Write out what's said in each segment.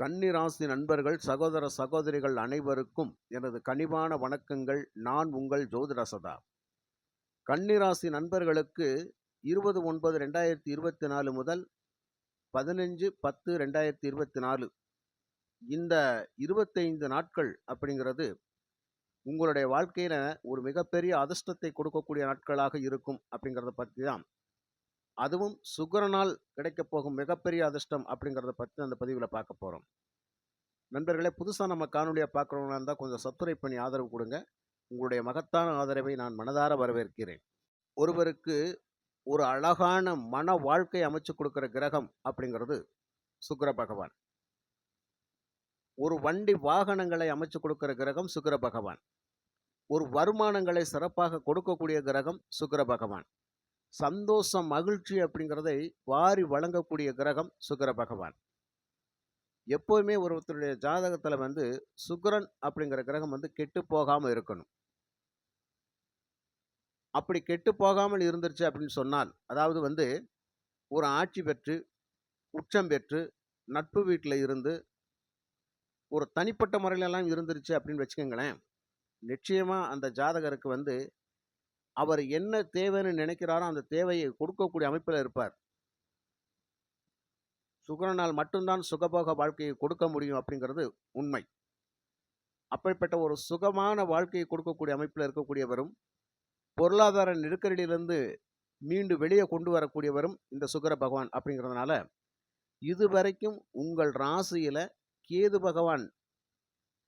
கன்னிராசி நண்பர்கள் சகோதர சகோதரிகள் அனைவருக்கும் எனது கனிவான வணக்கங்கள். நான் உங்கள் ஜோதிடசதா கன்னிராசி நண்பர்களுக்கு இருபது ஒன்பது ரெண்டாயிரத்தி இருபத்தி நாலு முதல் பதினஞ்சு பத்து ரெண்டாயிரத்தி இருபத்தி நாலு. இந்த இருபத்தைந்து நாட்கள் அப்படிங்கிறது உங்களுடைய வாழ்க்கையில ஒரு மிகப்பெரிய அதிர்ஷ்டத்தை கொடுக்கக்கூடிய நாட்களாக இருக்கும் அப்படிங்கிறத பற்றி தான் அதுவும் சுக்கரனால் கிடைக்கப் போகும் மிகப்பெரிய அதிர்ஷ்டம் அப்படிங்கிறத பற்றி அந்த பதிவில் பார்க்க போகிறோம் நண்பர்களே புதுசாக நம்ம காணொலியை பார்க்குறவங்களா இருந்தால் கொஞ்சம் சப்ஸ்கிரைப் பண்ணி ஆதரவு கொடுங்க. உங்களுடைய மகத்தான ஆதரவை நான் மனதார வரவேற்கிறேன். ஒருவருக்கு ஒரு அழகான மன வாழ்க்கை அமைச்சு கொடுக்குற கிரகம் அப்படிங்கிறது சுக்கிர பகவான். ஒரு வண்டி வாகனங்களை அமைச்சு கொடுக்கிற கிரகம் சுக்கிர பகவான். ஒரு வருமானங்களை சிறப்பாக கொடுக்கக்கூடிய கிரகம் சுக்கிர பகவான். சந்தோஷம் மகிழ்ச்சி அப்படிங்கிறதை வாரி வழங்கக்கூடிய கிரகம் சுக்கர பகவான். எப்போவுமே ஒருத்தருடைய ஜாதகத்தில் வந்து சுக்கரன் அப்படிங்கிற கிரகம் வந்து கெட்டு போகாமல் இருக்கணும். அப்படி கெட்டு போகாமல் இருந்துருச்சு அப்படின்னு சொன்னால் அதாவது வந்து ஒரு ஆட்சி பெற்று உச்சம் பெற்று நட்பு வீட்டில் இருந்து ஒரு தனிப்பட்ட முறையிலெல்லாம் இருந்துருச்சு அப்படின்னு வச்சுக்கோங்களேன் நிச்சயமாக அந்த ஜாதகருக்கு வந்து அவர் என்ன தேவைன்னு நினைக்கிறாரோ அந்த தேவையை கொடுக்கக்கூடிய அமைப்பில் இருப்பார். சுகரனால் மட்டும்தான் சுகபோக வாழ்க்கையை கொடுக்க முடியும் அப்படிங்கிறது உண்மை. அப்படிப்பட்ட ஒரு சுகமான வாழ்க்கையை கொடுக்கக்கூடிய அமைப்பில் இருக்கக்கூடியவரும் பொருளாதார நெருக்கடியிலிருந்து மீண்டு வெளியே கொண்டு வரக்கூடியவரும் இந்த சுகர பகவான் அப்படிங்கிறதுனால இதுவரைக்கும் உங்கள் ராசியில் கேது பகவான்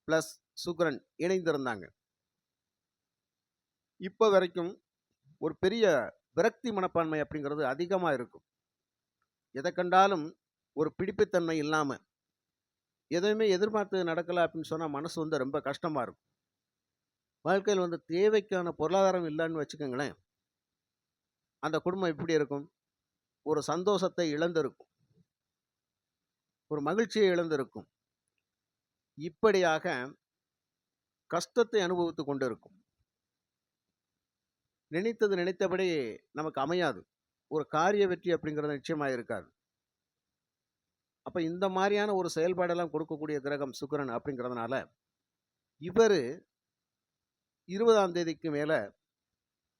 ப்ளஸ் சுக்ரன் இணைந்திருந்தாங்க. இப்போ வரைக்கும் ஒரு பெரிய விரக்தி மனப்பான்மை அப்படிங்கிறது அதிகமாக இருக்கும். எதை கண்டாலும் ஒரு பிடிப்புத்தன்மை இல்லாமல் எதுவுமே எதிர்பார்த்து நடக்கலை அப்படின்னு சொன்னால் மனசு வந்து ரொம்ப கஷ்டமாக இருக்கும். வாழ்க்கையில் வந்து தேவைக்கான பொருளாதாரம் இல்லைன்னு வச்சுக்கோங்களேன். அந்த குடும்பம் எப்படி இருக்கும்? ஒரு சந்தோஷத்தை இழந்திருக்கும். ஒரு மகிழ்ச்சியை இழந்திருக்கும். இப்படியாக கஷ்டத்தை அனுபவித்து கொண்டு இருக்கும் நினைத்தது நினைத்தபடி நமக்கு அமையாது. ஒரு காரிய வெற்றி அப்படிங்கிறது நிச்சயமாக இருக்காது. அப்போ இந்த மாதிரியான ஒரு செயல்பாடெல்லாம் கொடுக்கக்கூடிய கிரகம் சுக்கரன் அப்படிங்கிறதுனால இவர் இருபதாம் தேதிக்கு மேலே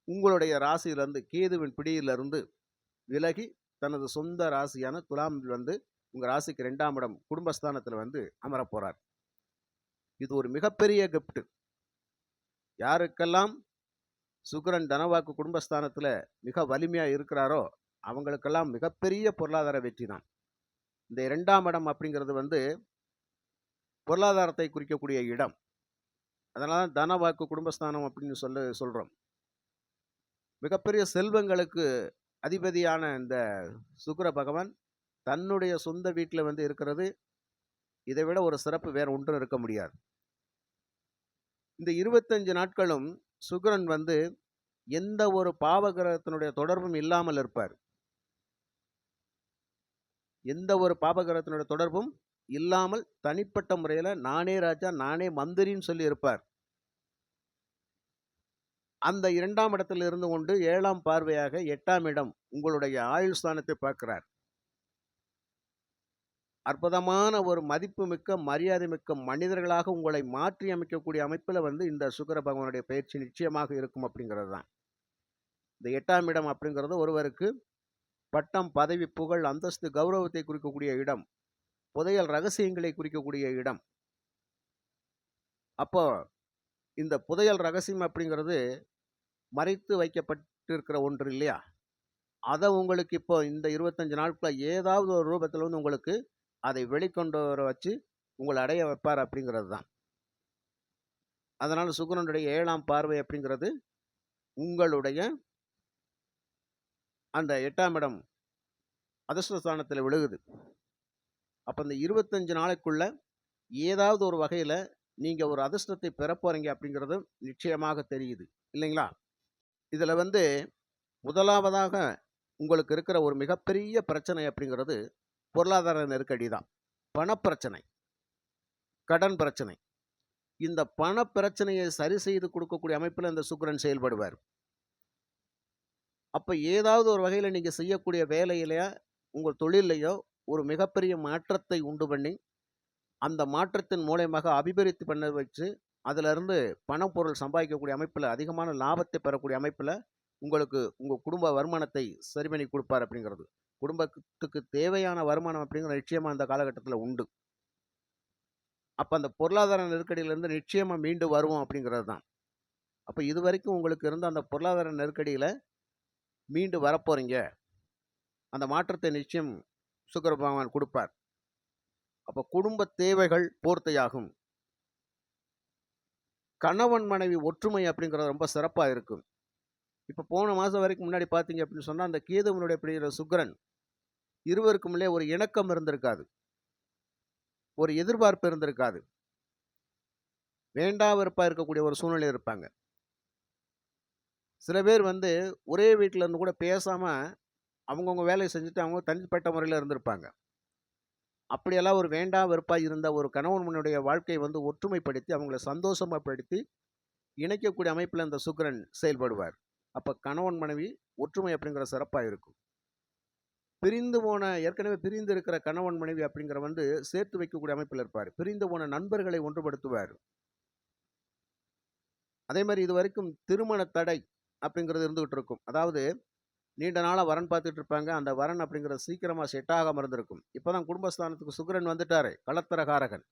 உங்களுடைய ராசியிலிருந்து கேதுவின் பிடியிலிருந்து விலகி தனது சொந்த ராசியான துலாமில் வந்து உங்கள் ராசிக்கு ரெண்டாம் இடம் குடும்பஸ்தானத்தில் வந்து அமரப்போகிறார் இது ஒரு மிகப்பெரிய கிஃப்ட்டு யாருக்கெல்லாம் சுக்கரன் தனவாக்கு குடும்பஸ்தானத்தில் மிக வலிமையாக இருக்கிறாரோ அவங்களுக்கெல்லாம் மிகப்பெரிய பொருளாதார வெற்றி தான். இந்த இரண்டாம் இடம் அப்படிங்கிறது வந்து பொருளாதாரத்தை குறிக்கக்கூடிய இடம். அதனால தான் தனவாக்கு குடும்பஸ்தானம் அப்படின்னு சொல்ல சொல்கிறோம் மிகப்பெரிய செல்வங்களுக்கு அதிபதியான இந்த சுக்கர பகவான் தன்னுடைய சொந்த வீட்டில் வந்து இருக்கிறது. இதை விட ஒரு சிறப்பு வேறு ஒன்றும் இருக்க முடியாது. இந்த இருபத்தஞ்சு நாட்களும் சுக்கரன் வந்து எந்த ஒரு பாவகிரகத்தினுடைய தொடர்பும் இல்லாமல் இருப்பார். எந்த ஒரு பாபகிரகத்தினுடைய தொடர்பும் இல்லாமல் தனிப்பட்ட முறையில் நானே ராஜா நானே மந்திரின்னு சொல்லி இருப்பார். அந்த இரண்டாம் இடத்தில் இருந்து கொண்டு ஏழாம் பார்வையாக எட்டாம் இடம் உங்களுடைய ஆயுள் ஸ்தானத்தை பார்க்கிறார். அற்புதமான ஒரு மதிப்புமிக்க மரியாதை மிக்க மனிதர்களாக உங்களை மாற்றி அமைக்கக்கூடிய அமைப்பில் வந்து இந்த சுக்கர பகவானுடைய பயிற்சி நிச்சயமாக இருக்கும் அப்படிங்கிறது தான். இந்த எட்டாம் இடம் அப்படிங்கிறது ஒருவருக்கு பட்டம் பதவி புகழ் அந்தஸ்து கௌரவத்தை குறிக்கக்கூடிய இடம் புதையல் ரகசியங்களை குறிக்கக்கூடிய இடம். அப்போ இந்த புதையல் ரகசியம் அப்படிங்கிறது மறைத்து வைக்கப்பட்டிருக்கிற ஒன்று இல்லையா? அதை உங்களுக்கு இப்போ இந்த இருபத்தஞ்சு நாட்களில் ஏதாவது ஒரு ரூபத்தில் வந்து உங்களுக்கு அதை வெளிக்கொண்டு வர வச்சு உங்களை அடைய வைப்பார் அப்படிங்கிறது தான். அதனால் சுக்கரனுடைய ஏழாம் பார்வை அப்படிங்கிறது உங்களுடைய அந்த எட்டாம் இடம் அதிர்ஷ்டஸ்தானத்தில் விழுகுது. அப்போ இந்த இருபத்தஞ்சு நாளைக்குள்ள ஏதாவது ஒரு வகையில் நீங்கள் ஒரு அதிர்ஷ்டத்தை பெற போகிறீங்க அப்படிங்கிறது நிச்சயமாக தெரியுது. இல்லைங்களா? இதில் வந்து முதலாவதாக உங்களுக்கு இருக்கிற ஒரு மிகப்பெரிய பிரச்சனை அப்படிங்கிறது பொருளாதார நெருக்கடி தான். பணப்பிரச்சனை. கடன் பிரச்சனை. இந்த பணப்பிரச்சனையை சரி செய்து கொடுக்கக்கூடிய அமைப்பில் இந்த சுக்கரன் செயல்படுவார். அப்போ ஏதாவது ஒரு வகையில் நீங்கள் செய்யக்கூடிய வேலையிலையோ உங்கள் தொழிலையோ ஒரு மிகப்பெரிய மாற்றத்தை உண்டு பண்ணி அந்த மாற்றத்தின் மூலயமாக அபிவிருத்தி பண்ண வச்சு அதிலிருந்து பணம் பொருள் சம்பாதிக்கக்கூடிய அமைப்பில் அதிகமான லாபத்தை பெறக்கூடிய அமைப்பில் உங்களுக்கு உங்கள் குடும்ப வருமானத்தை சரி பண்ணி கொடுப்பார் அப்படிங்கிறது. குடும்பத்துக்கு தேவையான வருமானம் அப்படிங்கிற நிச்சயமாக அந்த காலகட்டத்தில் உண்டு. அப்போ அந்த பொருளாதார நெருக்கடியிலேருந்து நிச்சயமாக மீண்டு வருவோம் அப்படிங்கிறது தான். அப்போ இது வரைக்கும் உங்களுக்கு இருந்த அந்த பொருளாதார நெருக்கடியில் மீண்டு வரப்போகிறீங்க அந்த மாற்றத்தை நிச்சயம் சுக்கர பகவான் கொடுப்பார். அப்போ குடும்ப தேவைகள் பூர்த்தியாகும். கணவன் மனைவி ஒற்றுமை அப்படிங்கிறது ரொம்ப சிறப்பாக இருக்கும். இப்போ போன மாதம் வரைக்கும் முன்னாடி பார்த்தீங்க அப்படின்னு சொன்னால் அந்த கேதுவனுடைய பிடிக்கிற சுக்கிரன் இருவருக்குள்ளே ஒரு இணக்கம் இருந்திருக்காது. ஒரு எதிர்பார்ப்பு இருந்திருக்காது. வேண்டா வெறுப்பாக இருக்கக்கூடிய ஒரு சூழ்நிலை இருப்பாங்க. சில பேர் வந்து ஒரே வீட்டில் இருந்து கூட பேசாமல் அவங்கவுங்க வேலையை செஞ்சுட்டு அவங்க தனிப்பட்ட முறையில் இருந்திருப்பாங்க. அப்படியெல்லாம் ஒரு வேண்டா வெறுப்பாக இருந்த ஒரு கணவனுடைய வாழ்க்கையை வந்து ஒற்றுமைப்படுத்தி அவங்கள சந்தோஷமாகப்படுத்தி இணைக்கக்கூடிய அமைப்பில் அந்த சுக்கிரன் செயல்படுவார். அப்போ கணவன் மனைவி ஒற்றுமை அப்படிங்கிற சிறப்பாக இருக்கும். பிரிந்து போன ஏற்கனவே பிரிந்து இருக்கிற கணவன் மனைவி அப்படிங்கிற வந்து சேர்த்து வைக்கக்கூடிய அமைப்பில் இருப்பார். பிரிந்து போன நண்பர்களை ஒன்றுபடுத்துவார். அதே மாதிரி இது வரைக்கும் திருமண தடை அப்படிங்கிறது இருந்துகிட்டு இருக்கும். அதாவது நீண்ட நாளாக வரன் பார்த்துட்டு இருப்பாங்க. அந்த வரன் அப்படிங்கிறது சீக்கிரமாக செட் ஆகாமல் இருந்திருக்கும். இப்போதான் குடும்பஸ்தானத்துக்கு சுக்கிரன் வந்துட்டாரு களத்திரகாரகன்.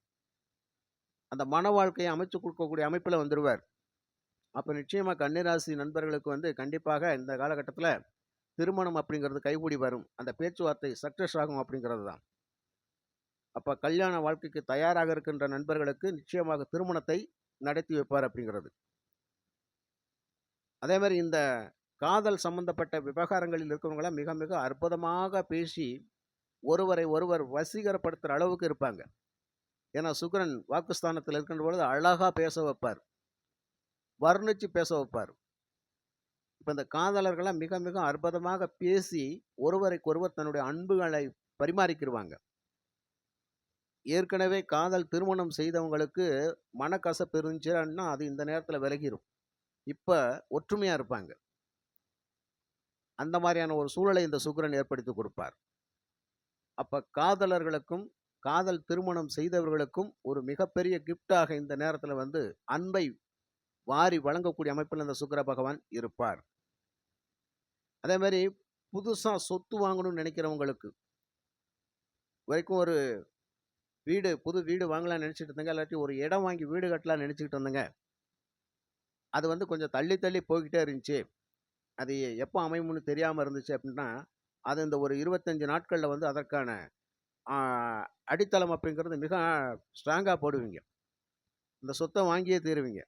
அந்த மன வாழ்க்கையை அமைச்சு கொடுக்கக்கூடிய அமைப்பில் வந்துடுவார் அப்போ நிச்சயமாக கன்னிராசி நண்பர்களுக்கு வந்து கண்டிப்பாக இந்த காலகட்டத்தில் திருமணம் அப்படிங்கிறது கைகூடி வரும். அந்த பேச்சுவார்த்தை சக்ஸஸ் ஆகும் அப்படிங்கிறது தான். அப்போ கல்யாண வாழ்க்கைக்கு தயாராக இருக்கின்ற நண்பர்களுக்கு நிச்சயமாக திருமணத்தை நடத்தி வைப்பார் அப்படிங்கிறது. அதே மாதிரி இந்த காதல் சம்பந்தப்பட்ட விவகாரங்களில் இருக்கிறவங்களாம் மிக மிக அற்புதமாக பேசி ஒருவரை ஒருவர் வசீகரப்படுத்துகிற அளவுக்கு இருப்பாங்க. ஏன்னா சுக்கிரன் வாக்குஸ்தானத்தில் இருக்கின்ற பொழுது அழகாக பேச வைப்பார். வர்ணித்து பேச வைப்பார். இப்போ இந்த காதலர்கள்லாம் மிக மிக அற்புதமாக பேசி ஒருவரைக்கொருவர் தன்னுடைய அன்புகளை பரிமாறிக்கிடுவாங்க ஏற்கனவே காதல் திருமணம் செய்தவங்களுக்கு மனக்கசப்பு இருந்துச்சுன்னா அது இந்த நேரத்தில் விலகிரும். இப்போ ஒற்றுமையாக இருப்பாங்க. அந்த மாதிரியான ஒரு சூழலை இந்த சுக்கிரன் ஏற்படுத்தி கொடுப்பார். அப்போ காதலர்களுக்கும் காதல் திருமணம் செய்தவர்களுக்கும் ஒரு மிகப்பெரிய கிஃப்டாக இந்த நேரத்தில் வந்து அன்பை வாரி வழங்கக்கூடிய அமைப்பில் அந்த சுக்கர பகவான் இருப்பார். அதே மாதிரி புதுசாக சொத்து வாங்கணும்னு நினைக்கிறவங்களுக்கு வரைக்கும் ஒரு வீடு புது வீடு வாங்கலாம்னு நினச்சிட்டு இருந்தேங்க. இல்லாட்டி ஒரு இடம் வாங்கி வீடு கட்டலாம்னு நினச்சிக்கிட்டு இருந்தேங்க. அது வந்து கொஞ்சம் தள்ளி தள்ளி போய்கிட்டே இருந்துச்சு. அது எப்போ அமையும்னு தெரியாமல் இருந்துச்சு அப்படின்னா அது இந்த ஒரு இருபத்தஞ்சி நாட்களில் வந்து அதற்கான அடித்தளம் அப்படிங்கிறது மிக ஸ்ட்ராங்காக போடுவீங்க. இந்த சொத்தை வாங்கியே தீருவீங்க.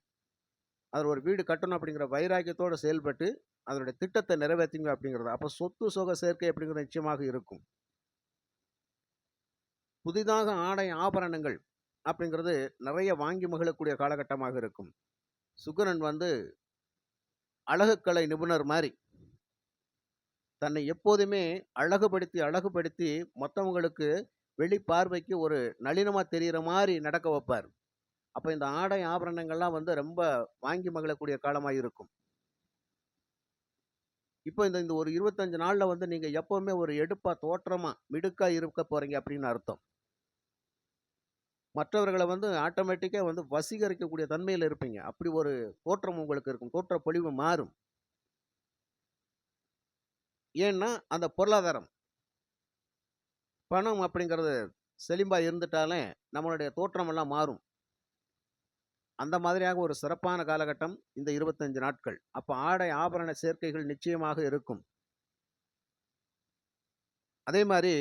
அதில் ஒரு வீடு கட்டணும் அப்படிங்கிற வைராக்கியத்தோடு செயல்பட்டு அதனுடைய திட்டத்தை நிறைவேற்றுங்க அப்படிங்கிறது. அப்போ சொத்து சுக சேர்க்கை அப்படிங்கிறது நிச்சயமாக இருக்கும். புதிதாக ஆடை ஆபரணங்கள் அப்படிங்கிறது நிறைய வாங்கி மகிழக்கூடிய காலகட்டமாக இருக்கும். சுகரன் வந்து அழகுக்கலை நிபுணர் மாதிரி தன்னை எப்போதுமே அழகுபடுத்தி அழகுபடுத்தி மற்றவங்களுக்கு வெளி பார்வைக்கு ஒரு நளினமாக தெரிகிற மாதிரி நடக்க வைப்பார். அப்போ இந்த ஆடை ஆபரணங்கள்லாம் வந்து ரொம்ப வாங்கி மகிழக்கூடிய காலமாக இருக்கும். இப்போ இந்த இந்த ஒரு இருபத்தஞ்சு நாளில் வந்து நீங்கள் எப்போவுமே ஒரு எடுப்பாக தோற்றமாக மிடுக்காக இருக்க போகிறீங்க அப்படின்னு அர்த்தம். மற்றவர்களை வந்து ஆட்டோமேட்டிக்காக வந்து வசீகரிக்கக்கூடிய தன்மையில் இருப்பீங்க. அப்படி ஒரு தோற்றம் உங்களுக்கு இருக்கும். தோற்ற பொழிவு மாறும். ஏன்னா அந்த பொருளாதாரம். பணம் அப்படிங்கிறது செழிம்பாக இருந்துட்டாலே நம்மளுடைய தோற்றமெல்லாம் மாறும். அந்த மாதிரியாக ஒரு சிறப்பான காலகட்டம் இந்த இருபத்தஞ்சு நாட்கள். அப்போ ஆடை ஆபரண சேர்க்கைகள் நிச்சயமாக இருக்கும். அதே மாதிரி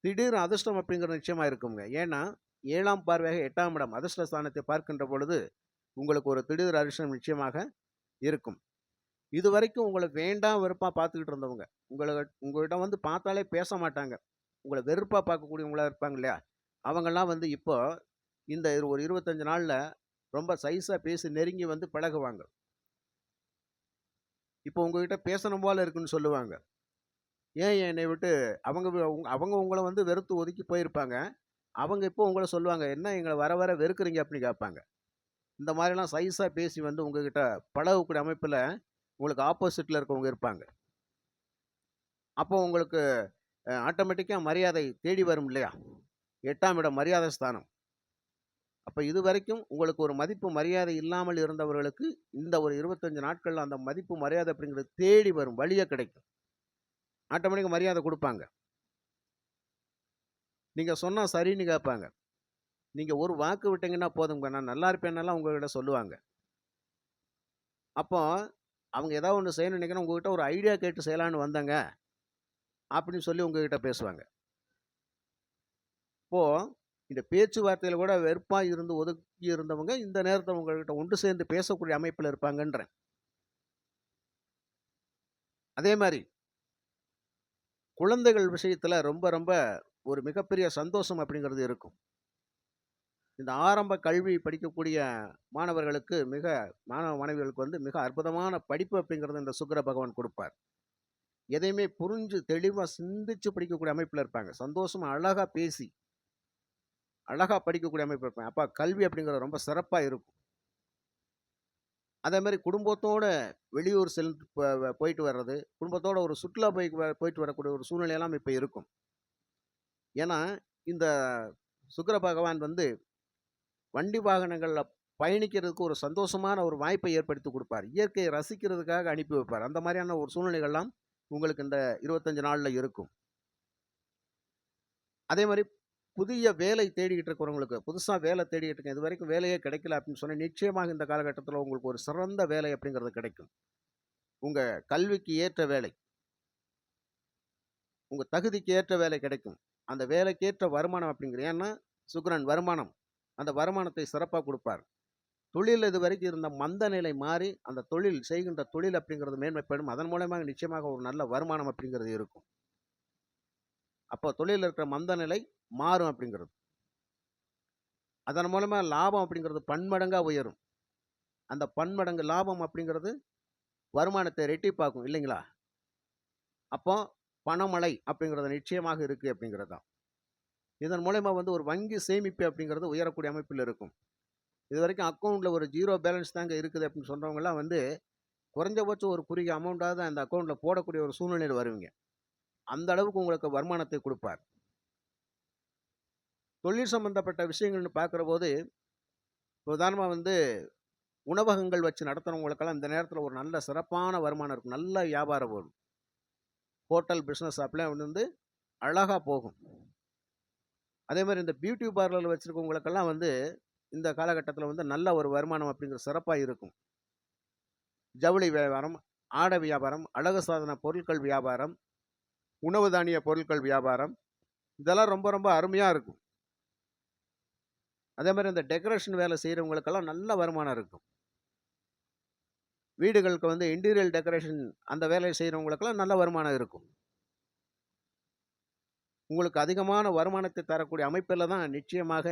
திடீர் அதிர்ஷ்டம் அப்படிங்கிறது நிச்சயமா இருக்குங்க. ஏன்னா ஏழாம் பார்வையாக எட்டாம் இடம் அதிர்ஷ்ட ஸ்தானத்தை பார்க்கின்ற பொழுது உங்களுக்கு ஒரு திடீர் அதிர்ஷ்டம் நிச்சயமாக இருக்கும். இது வரைக்கும் உங்களை வேண்டாம் வெறுப்பாக பார்த்துக்கிட்டு இருந்தவங்க உங்களை உங்கள்கிட்ட வந்து பார்த்தாலே பேச மாட்டாங்க. உங்களை வெறுப்பாக பார்க்கக்கூடியவங்களாக இருப்பாங்க இல்லையா? அவங்கெல்லாம் வந்து இப்போ இந்த இரு- ஒரு இருபத்தஞ்சு நாளில் ரொம்ப சைஸாக பேசி நெருங்கி வந்து பழகுவாங்க. இப்போ உங்ககிட்ட பேசணும் போல இருக்குன்னு சொல்லுவாங்க. ஏன் என்னை விட்டு அவங்க வி- அவங்க உங்களை வந்து வெறுத்து ஒதுக்கி போயிருப்பாங்க. அவங்க இப்போ உங்களை சொல்லுவாங்க என்ன எங்களை வர வர வெறுக்கிறீங்க? அப்படின்னு கேட்பாங்க. இந்த மாதிரிலாம் சைஸாக பேசி வந்து உங்ககிட்ட பழகக்கூடிய அமைப்பில் உங்களுக்கு ஆப்போசிட்டில் இருக்கவங்க இருப்பாங்க. அப்போ உங்களுக்கு ஆட்டோமேட்டிக்காக மரியாதை தேடி வரும் இல்லையா? எட்டாம் இடம் மரியாதை ஸ்தானம். அப்ப இதுவரைக்கும் உங்களுக்கு ஒரு மதிப்பு, மரியாதை இல்லாமல் இருந்தவர்களுக்கு, இந்த ஒரு இருபத்தஞ்சு நாட்களில் அந்த மதிப்பு, மரியாதை அப்படிங்கிறது தேடி வரும். வழியாக கிடைக்கும். ஆட்டோமேட்டிக்காக மரியாதை கொடுப்பாங்க நீங்கள் சொன்னால் சரின்னு கேட்பாங்க. நீங்கள் ஒரு வாக்கு விட்டீங்கன்னா போதுங்க, நான் நல்லா இருப்பேன்னெல்லாம் உங்கள்கிட்ட சொல்லுவாங்க. அப்போ, அவங்க ஏதாவது ஒன்று செய்யணும்னு நினைக்கிறேன், உங்ககிட்ட ஒரு ஐடியா கேட்டு செய்யலான்னு வந்தாங்க அப்படின்னு சொல்லி உங்ககிட்ட பேசுவாங்க. இப்போது இந்த பேச்சுவார்த்தையில் கூட வெறுப்பாக இருந்து ஒதுக்கி இருந்தவங்க, இந்த நேரத்தில் உங்கள்கிட்ட ஒன்று சேர்ந்து பேசக்கூடிய அமைப்பில் இருப்பாங்கன்றேன். அதே மாதிரி குழந்தைகள் விஷயத்தில் ரொம்ப ரொம்ப ஒரு மிகப்பெரிய சந்தோஷம் அப்படிங்கிறது இருக்கும். இந்த ஆரம்ப கல்வி படிக்கக்கூடிய மாணவர்களுக்கு மிக மாணவ, மாணவிகளுக்கு வந்து மிக அற்புதமான படிப்பு அப்படிங்கிறது இந்த சுக்கர பகவான் கொடுப்பார் எதையுமே புரிஞ்சு தெளிவாக சிந்திச்சு படிக்கக்கூடிய அமைப்பில் இருப்பாங்க. சந்தோஷமாக அழகாக பேசி அழகாக படிக்கக்கூடிய அமைப்பு இருப்பேன் அப்போ கல்வி அப்படிங்கிறது ரொம்ப சிறப்பாக இருக்கும். அதே மாதிரி குடும்பத்தோட வெளியூர் செல் போயிட்டு வர்றது, குடும்பத்தோட ஒரு சுற்றுலா போய் வ போயிட்டு வரக்கூடிய ஒரு சூழ்நிலையெல்லாம் இப்போ இருக்கும். ஏன்னா, இந்த சுக்கர பகவான் வந்து வண்டி வாகனங்களில் பயணிக்கிறதுக்கு ஒரு சந்தோஷமான ஒரு வாய்ப்பை ஏற்படுத்தி கொடுப்பார் இயற்கையை ரசிக்கிறதுக்காக அனுப்பி வைப்பார். அந்த மாதிரியான ஒரு சூழ்நிலைகள்லாம் உங்களுக்கு இந்த இருபத்தஞ்சி நாளில் இருக்கும். அதே மாதிரி புதிய வேலை தேடிக்கிட்டு இருக்கிறவங்களுக்கு, புதுசாக வேலை தேடிக்கிட்டு இருக்கேன். இது வரைக்கும் வேலையே கிடைக்கல அப்படின்னு சொன்னால் நிச்சயமாக இந்த காலகட்டத்தில் உங்களுக்கு ஒரு சிறந்த வேலை அப்படிங்கிறது கிடைக்கும். உங்கள் கல்விக்கு ஏற்ற வேலை. உங்கள் தகுதிக்கு ஏற்ற வேலை கிடைக்கும். அந்த வேலைக்கேற்ற வருமானம் அப்படிங்கிற ஏன்னா, சுக்ரன் வருமானம். அந்த வருமானத்தை சிறப்பாக கொடுப்பார் தொழில் இது இதுவரைக்கும் இருந்த மந்த நிலை மாறி, அந்த தொழில் செய்கின்ற தொழில் அப்படிங்கிறது மேன்மைப்படும். அதன் மூலமாக நிச்சயமாக ஒரு நல்ல வருமானம் அப்படிங்கிறது இருக்கும். அப்போ தொழிலில் இருக்கிற மந்த நிலை மாறும் அப்படிங்கிறது. அதன் மூலமாக லாபம் அப்படிங்கிறது பன்மடங்காக உயரும். அந்த பன்மடங்கு லாபம் அப்படிங்கிறது வருமானத்தை ரெட்டிப்பாக்கும் இல்லைங்களா? அப்போ பணமழை அப்படிங்கிறது நிச்சயமாக இருக்குது அப்படிங்கிறது தான். இதன் மூலயமா வந்து ஒரு வங்கி சேமிப்பு அப்படிங்கிறது உயரக்கூடிய அமைப்பில் இருக்கும். இது வரைக்கும் அக்கௌண்ட்டில் ஒரு ஜீரோ பேலன்ஸ் தாங்க இருக்குது அப்படின்னு சொல்றவங்கலாம் வந்து, குறைஞ்சபட்சம் ஒரு குறுகிய அமௌண்ட்டாக தான் அந்த அக்கௌண்ட்டில் போடக்கூடிய ஒரு சூழ்நிலையில் வருவீங்க. அந்த அளவுக்கு உங்களுக்கு வருமானத்தை கொடுப்பார் தொழில் சம்பந்தப்பட்ட விஷயங்கள்னு பார்க்கிறபோது, உதாரணமாக வந்து உணவகங்கள் வச்சு நடத்துகிறவங்களுக்கெல்லாம் இந்த நேரத்தில் ஒரு நல்ல சிறப்பான வருமானம் இருக்கும். நல்ல வியாபாரம் வரும். ஹோட்டல் பிஸ்னஸ் அப்படிலாம் வந்து அழகாக போகும். அதே மாதிரி இந்த பியூட்டி பார்லர் வச்சுருக்கவங்களுக்கெல்லாம் வந்து, இந்த காலகட்டத்தில் வந்து நல்ல ஒரு வருமானம் அப்படிங்கிற சிறப்பாக இருக்கும். ஜவுளி வியாபாரம், ஆடை வியாபாரம், அழகு சாதன பொருட்கள் வியாபாரம், உணவு தானிய பொருட்கள் வியாபாரம், இதெல்லாம் ரொம்ப ரொம்ப அருமையாக இருக்கும். அதே மாதிரி இந்த டெக்கரேஷன் வேலை செய்றவங்களுக்கெல்லாம் நல்ல வருமானம் இருக்கும். வீடுகளுக்கு வந்து இன்டீரியல் டெக்கரேஷன் அந்த வேலையை செய்கிறவங்களுக்கெல்லாம் நல்ல வருமானம் இருக்கும். உங்களுக்கு அதிகமான வருமானத்தை தரக்கூடிய அமைப்பில் தான் நிச்சயமாக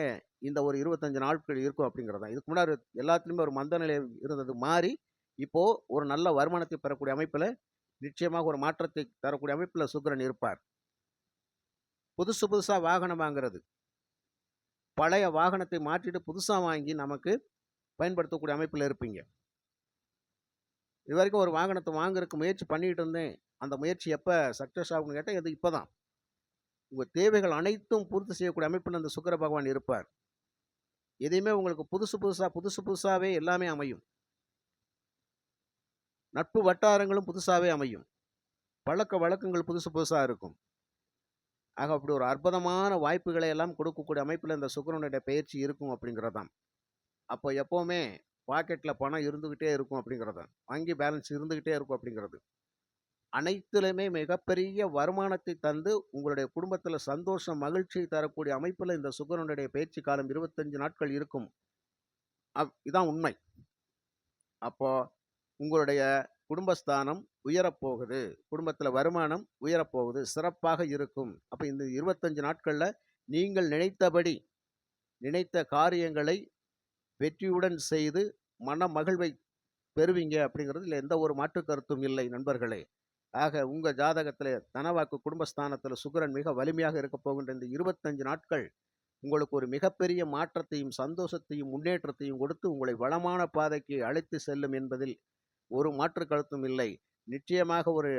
இந்த ஒரு 25 நாட்கள் இருக்கும் அப்படிங்கிறது தான். இதுக்கு முன்னாடி எல்லாத்துலேயுமே ஒரு மந்த நிலை இருந்தது மாறி, இப்போது ஒரு நல்ல வருமானத்தை பெறக்கூடிய அமைப்பில் நிச்சயமாக ஒரு மாற்றத்தை தரக்கூடிய அமைப்பில் சுக்கரன் இருப்பார். புதுசு புதுசாக வாகனம் வாங்குறது. பழைய வாகனத்தை மாற்றிட்டு புதுசாக வாங்கி நமக்கு பயன்படுத்தக்கூடிய அமைப்பில் இருப்பீங்க. இதுவரைக்கும் ஒரு வாகனத்தை வாங்குறதுக்கு முயற்சி பண்ணிட்டு இருந்தேன். அந்த முயற்சி எப்போ சக்ஸஸ் ஆகும்னு கேட்டால் இது இப்போ தான். உங்கள் தேவைகள் அனைத்தும் பூர்த்தி செய்யக்கூடிய அமைப்பில் அந்த சுக்கர பகவான் இருப்பார். எதையுமே உங்களுக்கு புதுசு புதுசாக புதுசு புதுசாகவே எல்லாமே அமையும். நட்பு வட்டாரங்களும் புதுசாகவே அமையும். பழக்க வழக்கங்கள் புதுசு புதுசாக இருக்கும். ஆக அப்படி ஒரு அற்புதமான வாய்ப்புகளை எல்லாம் கொடுக்கக்கூடிய அமைப்பில் இந்த சுக்கரனுடைய பயிற்சி இருக்கும் அப்படிங்கிறதுதான் அப்போ எப்போவுமே பாக்கெட்டில் பணம் இருந்துக்கிட்டே இருக்கும் அப்படிங்கிறது தான். வங்கி பேலன்ஸ் இருந்துக்கிட்டே இருக்கும் அப்படிங்கிறது. அனைத்திலுமே மிகப்பெரிய வருமானத்தை தந்து, உங்களுடைய குடும்பத்தில் சந்தோஷம், மகிழ்ச்சியை தரக்கூடிய அமைப்பில் இந்த சுக்கரனுடைய பயிற்சி காலம் 25 நாட்கள் இருக்கும். அப் இதான் உண்மை. அப்போ உங்களுடைய குடும்பஸ்தானம் உயரப்போகுது. குடும்பத்தில் வருமானம் உயரப்போகுது. சிறப்பாக இருக்கும். அப்போ இந்த இருபத்தஞ்சு நாட்களில் நீங்கள் நினைத்தபடி, நினைத்த காரியங்களை வெற்றியுடன் செய்து மன மகிழ்வை பெறுவீங்க அப்படிங்கிறதுல எந்த ஒரு மாற்று கருத்தும் இல்லை நண்பர்களே. ஆக உங்கள் ஜாதகத்தில் தனவாக்கு குடும்பஸ்தானத்தில் சுக்கரன் மிக வலிமையாக இருக்கப் போகின்ற இந்த 25 நாட்கள், உங்களுக்கு ஒரு மிகப்பெரிய மாற்றத்தையும், சந்தோஷத்தையும், முன்னேற்றத்தையும் கொடுத்து உங்களை வளமான பாதைக்கு அழைத்து செல்லும் என்பதில் ஒரு மாற்று கருத்தும் இல்லை. நிச்சயமாக ஒரு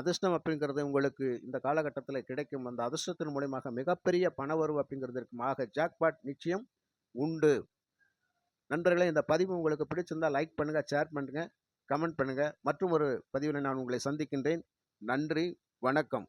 அதிர்ஷ்டம் அப்படிங்கிறது உங்களுக்கு இந்த காலகட்டத்தில் கிடைக்கும். அந்த அதிர்ஷ்டத்தின் மூலியமாக மிகப்பெரிய பணவரவு அப்படிங்கிறது இருக்கும். ஆக ஜாக்பாட் நிச்சயம் உண்டு. நண்பர்களே இந்த பதிவு உங்களுக்கு பிடிச்சிருந்தா லைக் பண்ணுங்கள் ஷேர் பண்ணுங்கள் கமெண்ட் பண்ணுங்கள் மற்றும் ஒரு பதிவில் நான் உங்களை சந்திக்கின்றேன் நன்றி வணக்கம்